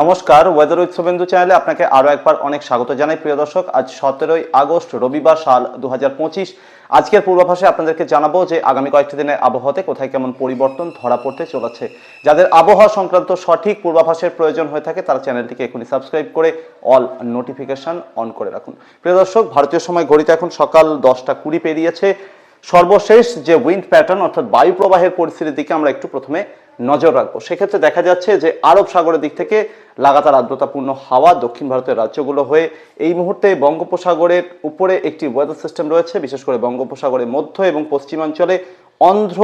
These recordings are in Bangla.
নমস্কার ওয়েদার উইথ শুভেন্দু চ্যানেলে আপনাকে আরও একবার অনেক স্বাগত জানাই। প্রিয় দর্শক, আজ সতেরোই আগস্ট, রবিবার সাল দু হাজার পঁচিশ। আজকের পূর্বাভাসে আপনাদেরকে জানাব যে আগামী কয়েকটি দিনের আবহাওয়াতে কোথায় কেমন পরিবর্তন ধরা পড়তে চলেছে। যাদের আবহাওয়া সংক্রান্ত সঠিক পূর্বাভাসের প্রয়োজন হয়ে থাকে, তারা চ্যানেলটিকে এখনই সাবস্ক্রাইব করে অল নোটিফিকেশন অন করে রাখুন। প্রিয় দর্শক, ভারতীয় সময় ঘড়িতে এখন সকাল দশটা কুড়ি পেরিয়েছে। সর্বশেষ যে উইন্ড প্যাটার্ন অর্থাৎ বায়ু প্রবাহের পরিস্থিতির দিকে আমরা একটু প্রথমে নজর রাখব। সেক্ষেত্রে দেখা যাচ্ছে যে আরব সাগরের দিক থেকে লাগাতার আর্দ্রতাপূর্ণ হাওয়া দক্ষিণ ভারতের রাজ্যগুলো হয়ে এই মুহূর্তে বঙ্গোপসাগরের উপরে একটি ওয়েদার সিস্টেম রয়েছে, বিশেষ করে বঙ্গোপসাগরের মধ্য এবং পশ্চিমাঞ্চলে অন্ধ্র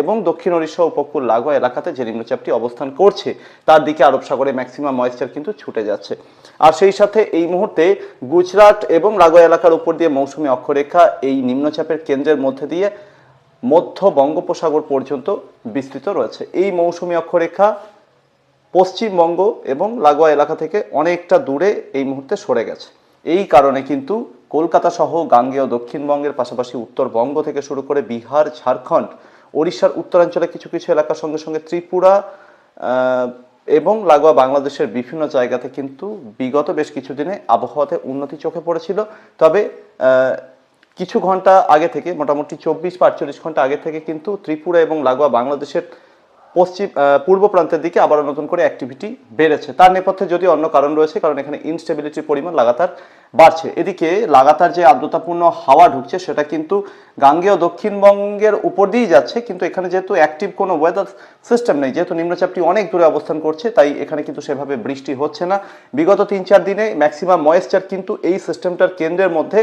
এবং দক্ষিণ ওড়িশা উপকূল লাগোয়া এলাকাতে যে নিম্নচাপটি অবস্থান করছে, তার দিকে আরব সাগরে ম্যাক্সিমাম ময়েশ্চার কিন্তু ছুটে যাচ্ছে। আর সেই সাথে এই মুহূর্তে গুজরাট এবং লাগোয়া এলাকার উপর দিয়ে মৌসুমী অক্ষরেখা এই নিম্নচাপের কেন্দ্রের মধ্যে দিয়ে মধ্য বঙ্গোপসাগর পর্যন্ত বিস্তৃত রয়েছে। এই মৌসুমী অক্ষরেখা পশ্চিমবঙ্গ এবং লাগোয়া এলাকা থেকে অনেকটা দূরে এই মুহূর্তে সরে গেছে। এই কারণে কিন্তু কলকাতা সহ গাঙ্গেয় দক্ষিণবঙ্গের পাশাপাশি উত্তরবঙ্গ থেকে শুরু করে বিহার, ঝাড়খণ্ড, ওড়িশার উত্তরাঞ্চলে কিছু কিছু এলাকার সঙ্গে সঙ্গে ত্রিপুরা এবং লাগোয়া বাংলাদেশের বিভিন্ন জায়গাতে কিন্তু বিগত বেশ কিছুদিনে আবহাওয়াতে উন্নতি চোখে পড়েছিল। তবে কিছু ঘণ্টা আগে থেকে, মোটামুটি চব্বিশ বা আটচল্লিশ ঘণ্টা আগে থেকে কিন্তু ত্রিপুরা এবং লাগোয়া বাংলাদেশের পশ্চিম পূর্ব প্রান্তের দিকে আবারও নতুন করে অ্যাক্টিভিটি বেড়েছে। তার নেপথ্যে যদি অন্য কারণ রয়েছে, কারণ এখানে ইনস্টেবিলিটির পরিমাণ লাগাতার বাড়ছে। এদিকে লাগাতার যে আর্দ্রতাপূর্ণ হাওয়া ঢুকছে, সেটা কিন্তু গাঙ্গেয় দক্ষিণবঙ্গের উপর দিয়েই যাচ্ছে, কিন্তু এখানে যেহেতু অ্যাক্টিভ কোনো ওয়েদার সিস্টেম নেই, যেহেতু নিম্নচাপটি অনেক দূরে অবস্থান করছে, তাই এখানে কিন্তু সেভাবে বৃষ্টি হচ্ছে না। বিগত তিন চার দিনে ম্যাক্সিমাম ময়েশ্চার কিন্তু এই সিস্টেমটার কেন্দ্রের মধ্যে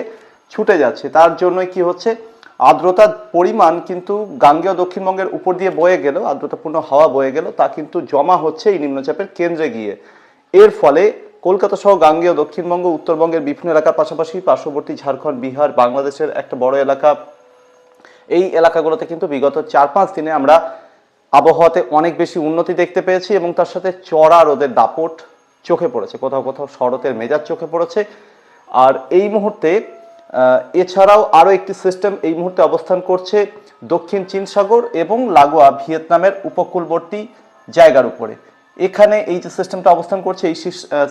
ছুটে যাচ্ছে। তার জন্যই কি হচ্ছে? আর্দ্রতার পরিমাণ কিন্তু গাঙ্গেয় দক্ষিণবঙ্গের উপর দিয়ে বয়ে গেল, আর্দ্রতাপূর্ণ হাওয়া বয়ে গেল, তা কিন্তু জমা হচ্ছে এই নিম্নচাপের কেন্দ্রে গিয়ে। এর ফলে কলকাতা সহ গাঙ্গেয় দক্ষিণবঙ্গ, উত্তরবঙ্গের বিভিন্ন এলাকার পাশাপাশি পার্শ্ববর্তী ঝাড়খণ্ড, বিহার, বাংলাদেশের একটা বড় এলাকা। এই এলাকাগুলোতে কিন্তু বিগত চার পাঁচ দিনে আমরা আবহাওয়াতে অনেক বেশি উন্নতি দেখতে পেয়েছি এবং তার সাথে চড়া রোদের দাপট চোখে পড়েছে। কোথাও কোথাও শরতের মেজাজ চোখে পড়েছে। আর এই মুহূর্তে এছাড়াও আরও একটি সিস্টেম এই মুহূর্তে অবস্থান করছে দক্ষিণ চীন সাগর এবং লাগোয়া ভিয়েতনামের উপকূলবর্তী জায়গার উপরে। এখানে এই যে সিস্টেমটা অবস্থান করছে, এই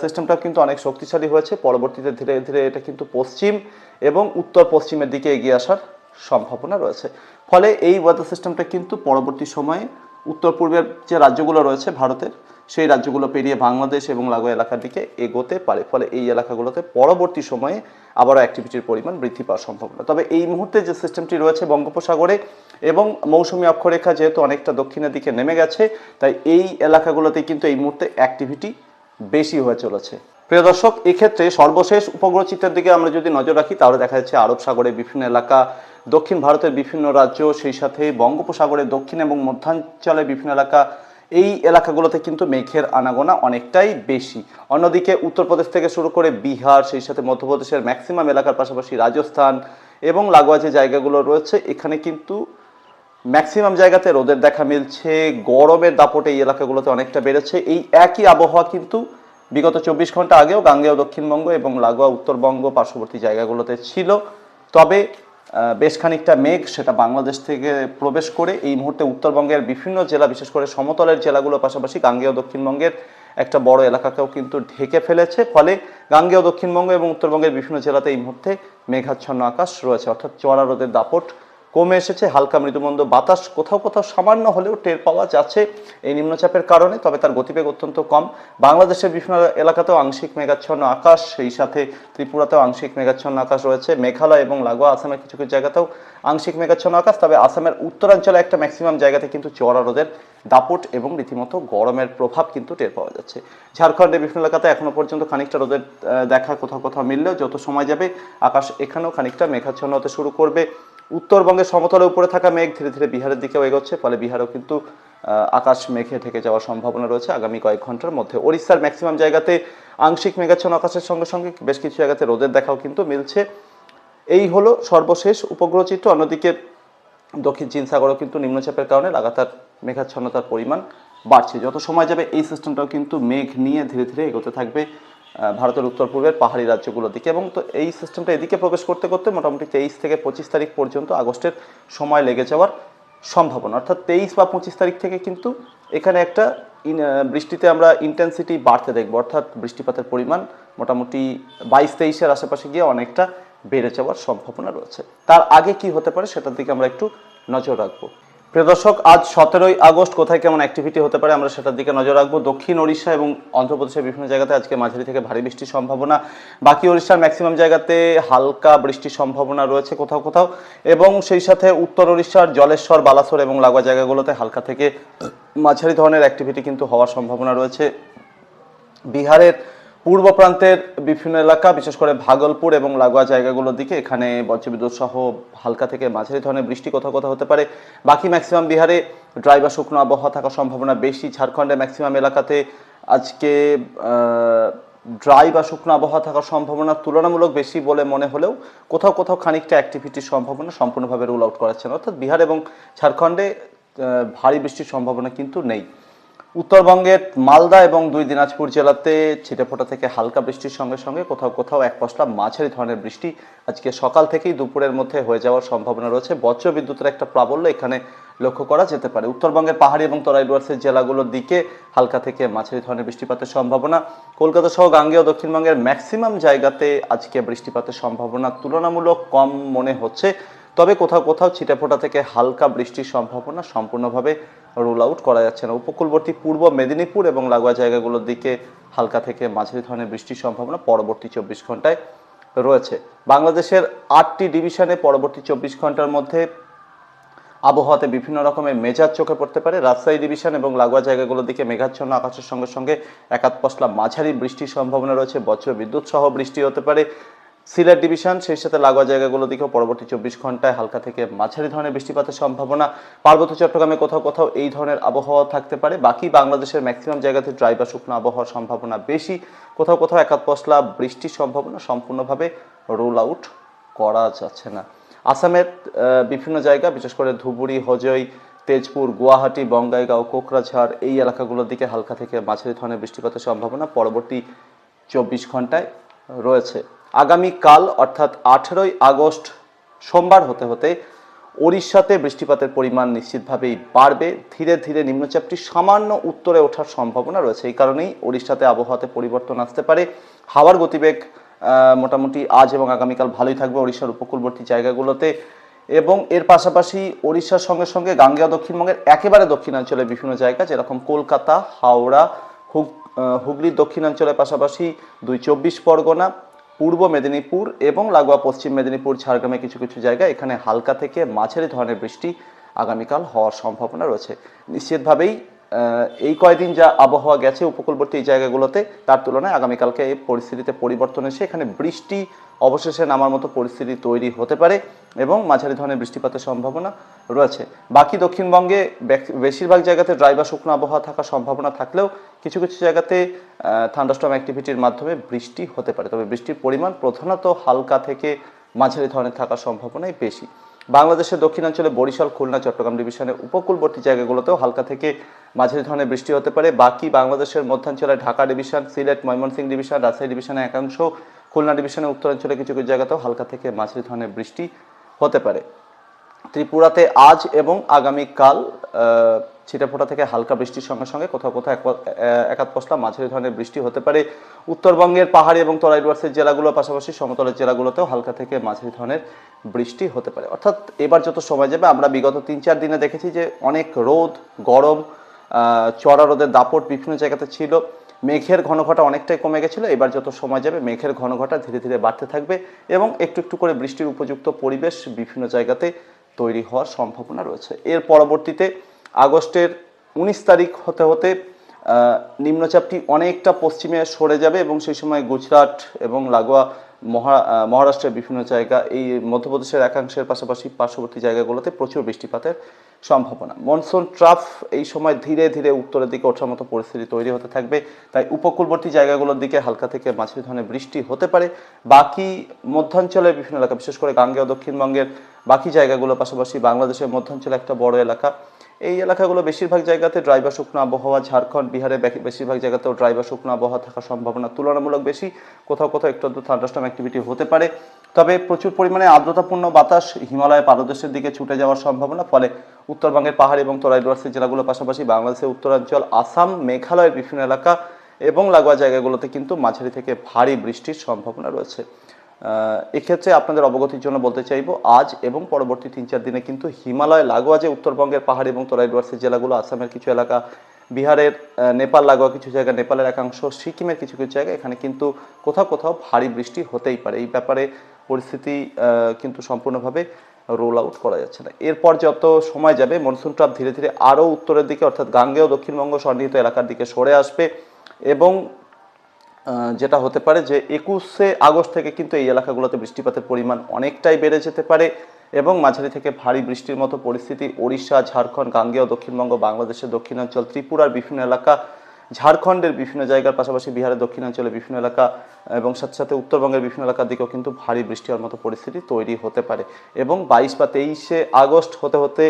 সিস্টেমটা কিন্তু অনেক শক্তিশালী হয়েছে। পরবর্তীতে ধীরে ধীরে এটা কিন্তু পশ্চিম এবং উত্তর পশ্চিমের দিকে এগিয়ে আসার সম্ভাবনা রয়েছে। ফলে এই ওয়েদার সিস্টেমটা কিন্তু পরবর্তী সময়ে উত্তর পূর্বের যে রাজ্যগুলো রয়েছে ভারতের, সেই রাজ্যগুলো পেরিয়ে বাংলাদেশ এবং লাগোয়া এলাকার দিকে এগোতে পারে। ফলে এই এলাকাগুলোতে পরবর্তী সময়ে আবারও অ্যাক্টিভিটির পরিমাণ বৃদ্ধি পাওয়ার সম্ভাবনা। তবে এই মুহূর্তে যে সিস্টেমটি রয়েছে বঙ্গোপসাগরে এবং মৌসুমি অক্ষরেখা যেহেতু অনেকটা দক্ষিণের দিকে নেমে গেছে, তাই এই এলাকাগুলোতে কিন্তু এই মুহূর্তে অ্যাক্টিভিটি বেশি হয়ে চলেছে। প্রিয় দর্শক, এক্ষেত্রে সর্বশেষ উপগ্রহ চিত্রের দিকে আমরা যদি নজর রাখি, তাহলে দেখা যাচ্ছে আরব সাগরের বিভিন্ন এলাকা, দক্ষিণ ভারতের বিভিন্ন রাজ্য, সেই সাথে বঙ্গোপসাগরের দক্ষিণ এবং মধ্যাঞ্চলের বিভিন্ন এলাকা। এই এলাকাগুলোতে কিন্তু মেঘের আনাগোনা অনেকটাই বেশি। অন্যদিকে উত্তরপ্রদেশ থেকে শুরু করে বিহার, সেই সাথে মধ্যপ্রদেশের ম্যাক্সিমাম এলাকার পাশাপাশি রাজস্থান এবং লাগোয়া যে জায়গাগুলো রয়েছে, এখানে কিন্তু ম্যাক্সিমাম জায়গাতে রোদের দেখা মিলছে। গরমের দাপটে এই এলাকাগুলোতে অনেকটা বেড়েছে। এই একই আবহাওয়া কিন্তু বিগত চব্বিশ ঘণ্টা আগেও গাঙ্গেয় দক্ষিণবঙ্গ এবং লাগোয়া উত্তরবঙ্গ পার্শ্ববর্তী জায়গাগুলোতে ছিল। তবে বেশ খানিকটা মেঘ সেটা বাংলাদেশ থেকে প্রবেশ করে এই মুহূর্তে উত্তরবঙ্গের বিভিন্ন জেলা, বিশেষ করে সমতলের জেলাগুলোর পাশাপাশি গাঙ্গেয় দক্ষিণবঙ্গের একটা বড় এলাকাকেও কিন্তু ঢেকে ফেলেছে। ফলে গাঙ্গেয় দক্ষিণবঙ্গ এবং উত্তরবঙ্গের বিভিন্ন জেলাতে এই মুহূর্তে মেঘাচ্ছন্ন আকাশ রয়েছে। অর্থাৎ চড়া রোদের দাপট কমে এসেছে, হালকা মৃদুমন্দ বাতাস কোথাও কোথাও সামান্য হলেও টের পাওয়া যাচ্ছে এই নিম্নচাপের কারণে, তবে তার গতিবেগ অত্যন্ত কম। বাংলাদেশের বিভিন্ন এলাকাতেও আংশিক মেঘাচ্ছন্ন আকাশ, সেই সাথে ত্রিপুরাতেও আংশিক মেঘাচ্ছন্ন আকাশ রয়েছে। মেঘালয় এবং লাগোয়া আসামের কিছু কিছু জায়গাতেও আংশিক মেঘাচ্ছন্ন আকাশ, তবে আসামের উত্তরাঞ্চলে একটা ম্যাক্সিমাম জায়গাতে কিন্তু চড়া রোদের দাপট এবং রীতিমতো গরমের প্রভাব কিন্তু টের পাওয়া যাচ্ছে। ঝাড়খণ্ডের বিভিন্ন এলাকাতে এখনও পর্যন্ত খানিকটা রোদের দেখা কোথাও কোথাও মিললেও যত সময় যাবে, আকাশ এখানেও খানিকটা মেঘাচ্ছন্ন হতে শুরু করবে। উত্তরবঙ্গের সমতলের উপরে থাকা মেঘ ধীরে ধীরে বিহারের দিকেও এগোচ্ছে, ফলে বিহারও কিন্তু আকাশ মেঘে ঢেকে যাওয়ার সম্ভাবনা রয়েছে আগামী কয়েক ঘণ্টার মধ্যে। ওড়িশার ম্যাক্সিমাম জায়গাতে আংশিক মেঘাচ্ছন্ন আকাশের সঙ্গে সঙ্গে বেশ কিছু জায়গাতে রোদের দেখাও কিন্তু মিলছে। এই হলো সর্বশেষ উপগ্রহ চিত্র, অন্যদিকে দক্ষিণ চীন সাগরও কিন্তু নিম্নচাপের কারণে লাগাতার মেঘাচ্ছন্নতার পরিমাণ বাড়ছে। যত সময় যাবে এই সিস্টেমটাও কিন্তু মেঘ নিয়ে ধীরে ধীরে এগোতে থাকবে। ভারতের উত্তর পূর্বের পাহাড়ি রাজ্যগুলোর দিকে। এবং তো এই সিস্টেমটা এদিকে প্রবেশ করতে করতে মোটামুটি তেইশ থেকে পঁচিশ তারিখ পর্যন্ত আগস্টের সময় লেগে যাওয়ার সম্ভাবনা। অর্থাৎ তেইশ বা পঁচিশ তারিখ থেকে কিন্তু এখানে একটা বৃষ্টিতে আমরা ইন্টেন্সিটি বাড়তে দেখব। অর্থাৎ বৃষ্টিপাতের পরিমাণ মোটামুটি বাইশ তেইশের আশেপাশে গিয়ে অনেকটা বেড়ে যাওয়ার সম্ভাবনা রয়েছে। তার আগে কি হতে পারে সেটার দিকে আমরা একটু নজর রাখব। প্রিয় দর্শক, আজ সতেরোই আগস্ট, কোথায় কেমন অ্যাক্টিভিটি হতে পারে আমরা সেটার দিকে নজর রাখব। দক্ষিণ ওড়িশা এবং অন্ধ্রপ্রদেশের বিভিন্ন জায়গাতে আজকে মাঝারি থেকে ভারী বৃষ্টির সম্ভাবনা। বাকি ওড়িশার ম্যাক্সিমাম জায়গাতে হালকা বৃষ্টির সম্ভাবনা রয়েছে কোথাও কোথাও এবং সেই সাথে উত্তর ওড়িশার জলেশ্বর, বালাসোর এবং লাগোয়া জায়গাগুলোতে হালকা থেকে মাঝারি ধরনের অ্যাক্টিভিটি কিন্তু হওয়ার সম্ভাবনা রয়েছে। বিহারের পূর্ব প্রান্তের বিভিন্ন এলাকা, বিশেষ করে ভাগলপুর এবং লাগোয়া জায়গাগুলোর দিকে এখানে বজ্রবিদ্যুৎ সহ হালকা থেকে মাঝারি ধরনের বৃষ্টি কোথাও কোথাও হতে পারে। বাকি ম্যাক্সিমাম বিহারে ড্রাই বা শুকনো আবহাওয়া থাকার সম্ভাবনা বেশি। ঝাড়খণ্ডের ম্যাক্সিমাম এলাকাতে আজকে ড্রাই বা শুকনো আবহাওয়া থাকার সম্ভাবনা তুলনামূলক বেশি বলে মনে হলেও কোথাও কোথাও খানিকটা অ্যাক্টিভিটির সম্ভাবনা সম্পূর্ণভাবে রুল আউট করা যাচ্ছে না। অর্থাৎ বিহার এবং ঝাড়খণ্ডে ভারী বৃষ্টির সম্ভাবনা কিন্তু নেই। উত্তরবঙ্গের মালদা এবং দুই দিনাজপুর জেলাতে ছিটেফোঁটা থেকে হালকা বৃষ্টির সঙ্গে সঙ্গে কোথাও কোথাও এক পশলা মাঝারি ধরনের বৃষ্টি আজকে সকাল থেকেই দুপুরের মধ্যে হয়ে যাওয়ার সম্ভাবনা রয়েছে। বজ্র বিদ্যুতের একটা প্রাবল্য এখানে লক্ষ্য করা যেতে পারে। উত্তরবঙ্গের পাহাড়ি এবং তরাই ডুয়ার্সের জেলাগুলোর দিকে হালকা থেকে মাঝারি ধরনের বৃষ্টিপাতের সম্ভাবনা। কলকাতা সহ গাঙ্গেয় দক্ষিণবঙ্গের ম্যাক্সিমাম জায়গাতে আজকে বৃষ্টিপাতের সম্ভাবনা তুলনামূলক কম মনে হচ্ছে। তবে কোথাও কোথাও ছিটেফোঁটা থেকে হালকা বৃষ্টির সম্ভাবনা সম্পূর্ণভাবে রুল আউট করা যাচ্ছে না। উপকূলবর্তী পূর্ব মেদিনীপুর এবং লাগোয়া জায়গাগুলোর দিকে হালকা থেকে মাঝারি ধরনের বৃষ্টির সম্ভাবনা পরবর্তী চব্বিশ ঘন্টায় রয়েছে। বাংলাদেশের আটটি ডিভিশনে পরবর্তী চব্বিশ ঘণ্টার মধ্যে আবহাওয়াতে বিভিন্ন রকমের মেজাজ চোখে পড়তে পারে। রাজশাহী ডিভিশন এবং লাগোয়া জায়গাগুলোর দিকে মেঘাচ্ছন্ন আকাশের সঙ্গে সঙ্গে একাত পশলা মাঝারি বৃষ্টির সম্ভাবনা রয়েছে। বজ্র বিদ্যুৎ সহ বৃষ্টি হতে পারে। সিলেট ডিভিশন, সেই সাথে লাগোয়া জায়গাগুলো দিকেও পরবর্তী চব্বিশ ঘন্টায় হালকা থেকে মাঝারি ধরনের বৃষ্টিপাতের সম্ভাবনা। পার্বত্য চট্টগ্রামে কোথাও কোথাও এই ধরনের আবহাওয়া থাকতে পারে। বাকি বাংলাদেশের ম্যাক্সিমাম জায়গাতে ড্রাই বা শুকনো আবহাওয়ার সম্ভাবনা বেশি। কোথাও কোথাও একাত পশলা বৃষ্টির সম্ভাবনা সম্পূর্ণভাবে রোল আউট করা যাচ্ছে না। আসামের বিভিন্ন জায়গা, বিশেষ করে ধুবুরি, হজই, তেজপুর, গুয়াহাটি, বঙ্গাইগাঁও, কোকরাঝাড়, এই এলাকাগুলোর দিকে হালকা থেকে মাঝারি ধরনের বৃষ্টিপাতের সম্ভাবনা পরবর্তী চব্বিশ ঘন্টায় রয়েছে। আগামীকাল, অর্থাৎ আঠেরোই আগস্ট সোমবার হতে হতে ওড়িশাতে বৃষ্টিপাতের পরিমাণ নিশ্চিতভাবেই বাড়বে। ধীরে ধীরে নিম্নচাপটি সামান্য উত্তরে ওঠার সম্ভাবনা রয়েছে। এই কারণেই ওড়িশাতে আবহাওয়াতে পরিবর্তন আসতে পারে। হাওয়ার গতিবেগ মোটামুটি আজ এবং আগামীকাল ভালোই থাকবে ওড়িশার উপকূলবর্তী জায়গাগুলোতে এবং এর পাশাপাশি ওড়িশার সঙ্গে সঙ্গে গাঙ্গেয় দক্ষিণবঙ্গের একেবারে দক্ষিণাঞ্চলের বিভিন্ন জায়গা, যেরকম কলকাতা, হাওড়া, হুগ হুগলির দক্ষিণাঞ্চলের পাশাপাশি দুই চব্বিশ পরগনা পূর্ব মেদিনীপুর এবং লাগোয়া পশ্চিম মেদিনীপুর, ঝাড়গ্রামে কিছু কিছু জায়গায় এখানে হালকা থেকে মাঝারি ধরনের বৃষ্টি আগামীকাল হওয়ার সম্ভাবনা রয়েছে। নিশ্চিতভাবেই এই কয়দিন যা আবহাওয়া গেছে উপকূলবর্তী এই জায়গাগুলোতে, তার তুলনায় আগামীকালকে এই পরিস্থিতিতে পরিবর্তন এসে এখানে বৃষ্টি অবশেষে নামার মতো পরিস্থিতি তৈরি হতে পারে এবং মাঝারি ধরনের বৃষ্টিপাতের সম্ভাবনা রয়েছে। বাকি দক্ষিণবঙ্গে বেশিরভাগ জায়গাতে ড্রাই বা শুকনো আবহাওয়া থাকার সম্ভাবনা থাকলেও কিছু কিছু জায়গাতে থান্ডাস্টম অ্যাক্টিভিটির মাধ্যমে বৃষ্টি হতে পারে। তবে বৃষ্টির পরিমাণ প্রধানত হালকা থেকে মাঝারি ধরনের থাকার সম্ভাবনাই বেশি। বাংলাদেশের দক্ষিণাঞ্চলে বরিশাল, খুলনা, চট্টগ্রাম ডিভিশনের উপকূলবর্তী জায়গাগুলোতেও হালকা থেকে মাঝারি ধরনের বৃষ্টি হতে পারে। বাকি বাংলাদেশের মধ্যাঞ্চলে ঢাকা ডিভিশন, সিলেট, ময়মনসিংহ ডিভিশন, রাজশাহী ডিভিশনের একাংশ, খুলনা ডিভিশনের উত্তরাঞ্চলে কিছু কিছু জায়গাতেও হালকা থেকে মাঝারি ধরনের বৃষ্টি হতে পারে। ত্রিপুরাতে আজ এবং আগামীকাল ছিটেফোঁটা থেকে হালকা বৃষ্টির সঙ্গে সঙ্গে কোথাও কোথাও একাত পশলা মাঝারি ধরনের বৃষ্টি হতে পারে। উত্তরবঙ্গের পাহাড়ি এবং তরাই ডুয়ার্সের জেলাগুলোর পাশাপাশি সমতলের জেলাগুলোতেও হালকা থেকে মাঝারি ধরনের বৃষ্টি হতে পারে। অর্থাৎ এবার যত সময় যাবে, আমরা বিগত তিন চার দিনে দেখেছি যে অনেক রোদ, গরম চড়া রোদের দাপট বিভিন্ন জায়গাতে ছিল। মেঘের ঘনঘটা অনেকটাই কমে গেছিল। এবার যত সময় যাবে, মেঘের ঘনঘটা ধীরে ধীরে বাড়তে থাকবে এবং একটু একটু করে বৃষ্টির উপযুক্ত পরিবেশ বিভিন্ন জায়গাতে তৈরি হওয়ার সম্ভাবনা রয়েছে। এর পরবর্তীতে আগস্টের উনিশ তারিখ হতে হতে নিম্নচাপটি অনেকটা পশ্চিমে সরে যাবে এবং সেই সময় গুজরাট এবং লাগোয়া মহা মহারাষ্ট্রের বিভিন্ন জায়গা, এই মধ্যপ্রদেশের একাংশের পাশাপাশি পার্শ্ববর্তী জায়গাগুলোতে প্রচুর বৃষ্টিপাতের সম্ভাবনা। মনসুন ট্রাফ এই সময় ধীরে ধীরে উত্তরের দিকে ওঠার মতো পরিস্থিতি তৈরি হতে থাকবে। তাই উপকূলবর্তী জায়গাগুলোর দিকে হালকা থেকে মাঝারি ধরনের বৃষ্টি হতে পারে। বাকি মধ্যাঞ্চলের বিভিন্ন এলাকা, বিশেষ করে গাঙ্গেয় দক্ষিণবঙ্গের বাকি জায়গাগুলোর পাশাপাশি বাংলাদেশের মধ্যাঞ্চলে একটা বড় এলাকা এই এলাকাগুলো বেশিরভাগ জায়গাতে ড্রাই বা শুকনো আবহাওয়া, ঝাড়খণ্ড, বিহারে বেশিরভাগ জায়গাতেও ড্রাই বা শুকনো আবহাওয়া থাকার সম্ভাবনা তুলনামূলক বেশি। কোথাও কোথাও একটু আধটু থান্ডাস্টর্ম অ্যাক্টিভিটি হতে পারে। তবে প্রচুর পরিমাণে আর্দ্রতাপূর্ণ বাতাস হিমালয় পাদদেশের দিকে ছুটে যাওয়ার সম্ভাবনা, ফলে উত্তরবঙ্গের পাহাড় এবং তরাই ডুয়ার্সের জেলাগুলোর পাশাপাশি বাংলাদেশের উত্তরাঞ্চল, আসাম মেঘালয়ের বিভিন্ন এলাকা এবং লাগোয়া জায়গাগুলোতে কিন্তু মাঝারি থেকে ভারী বৃষ্টির সম্ভাবনা রয়েছে। এক্ষেত্রে আপনাদের অবগতির জন্য বলতে চাইব, আজ এবং পরবর্তী তিন চার দিনে কিন্তু হিমালয় লাগোয়া যে উত্তরবঙ্গের পাহাড় এবং তরাই ডুয়ার্সের জেলাগুলো, আসামের কিছু এলাকা, বিহারের নেপাল লাগোয়া কিছু জায়গা, নেপালের একাংশ, সিকিমের কিছু কিছু জায়গা, এখানে কিন্তু কোথাও কোথাও ভারী বৃষ্টি হতেই পারে। এই ব্যাপারে পরিস্থিতি কিন্তু সম্পূর্ণভাবে রোল আউট করা যাচ্ছে না। এরপর যত সময় যাবে, মনসুন ট্রাপ ধীরে ধীরে আরও উত্তরের দিকে, অর্থাৎ গাঙ্গেয় দক্ষিণবঙ্গ সন্নিহিত এলাকার দিকে সরে আসবে এবং যেটা হতে পারে যে একুশে আগস্ট থেকে কিন্তু এই এলাকাগুলোতে বৃষ্টিপাতের পরিমাণ অনেকটাই বেড়ে যেতে পারে এবং মাঝারি থেকে ভারী বৃষ্টির মতো পরিস্থিতি ওড়িশা, ঝাড়খণ্ড, গাঙ্গেয়, দক্ষিণবঙ্গ, বাংলাদেশের দক্ষিণাঞ্চল, ত্রিপুরার বিভিন্ন এলাকা, ঝাড়খণ্ডের বিভিন্ন জায়গার পাশাপাশি বিহারের দক্ষিণাঞ্চলের বিভিন্ন এলাকা এবং সাথে সাথে উত্তরবঙ্গের বিভিন্ন এলাকার দিকেও কিন্তু ভারী বৃষ্টি হওয়ার মতো পরিস্থিতি তৈরি হতে পারে। এবং বাইশ বা তেইশে আগস্ট হতে হতে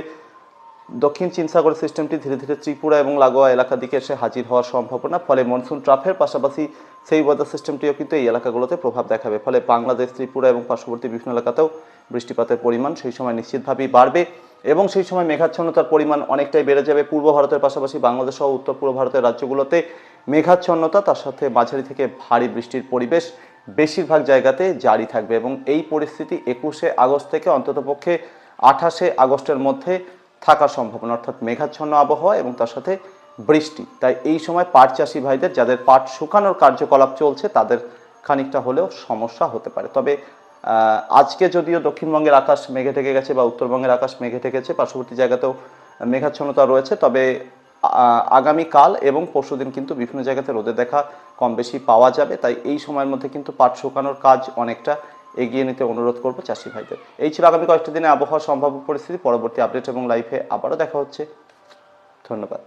দক্ষিণ চীন সাগর সিস্টেমটি ধীরে ধীরে ত্রিপুরা এবং লাগোয়া এলাকার দিকে এসে হাজির হওয়ার সম্ভাবনা, ফলে মনসুন ট্রাফের পাশাপাশি সেই ওয়েদার সিস্টেমটিও কিন্তু এই এলাকাগুলোতে প্রভাব দেখাবে। ফলে বাংলাদেশ, ত্রিপুরা এবং পার্শ্ববর্তী বিভিন্ন এলাকাতেও বৃষ্টিপাতের পরিমাণ সেই সময় নিশ্চিতভাবেই বাড়বে এবং সেই সময় মেঘাচ্ছন্নতার পরিমাণ অনেকটাই বেড়ে যাবে। পূর্ব ভারতের পাশাপাশি বাংলাদেশ সহ উত্তর পূর্ব ভারতের রাজ্যগুলোতে মেঘাচ্ছন্নতা, তার সাথে মাঝারি থেকে ভারী বৃষ্টির পরিবেশ বেশিরভাগ জায়গাতে জারি থাকবে এবং এই পরিস্থিতি একুশে আগস্ট থেকে অন্ততপক্ষে আঠাশে আগস্টের মধ্যে থাকার সম্ভাবনা অর্থাৎ মেঘাচ্ছন্ন আবহাওয়া এবং তার সাথে বৃষ্টি। তাই এই সময় পাট চাষি ভাইদের, যাদের পাট শুকানোর কার্যকলাপ চলছে, তাদের খানিকটা হলেও সমস্যা হতে পারে। তবে আজকে যদিও দক্ষিণবঙ্গের আকাশ মেঘে ঢেকে গেছে বা উত্তরবঙ্গের আকাশ মেঘে ঢেকেছে, পার্শ্ববর্তী জায়গাতেও মেঘাচ্ছন্নতা রয়েছে, তবে আগামীকাল এবং পরশুদিন কিন্তু বিভিন্ন জায়গাতে রোদে দেখা কম বেশি পাওয়া যাবে। তাই এই সময়ের মধ্যে কিন্তু পাট শুকানোর কাজ অনেকটা এগিয়ে নিতে অনুরোধ করব চাষি ভাইদের। এই ছিল আগামী কয়েকটা দিনে আবহাওয়া সম্ভাব্য পরিস্থিতি, পরবর্তী আপডেট এবং লাইফে আবারও দেখা হচ্ছে। ধন্যবাদ।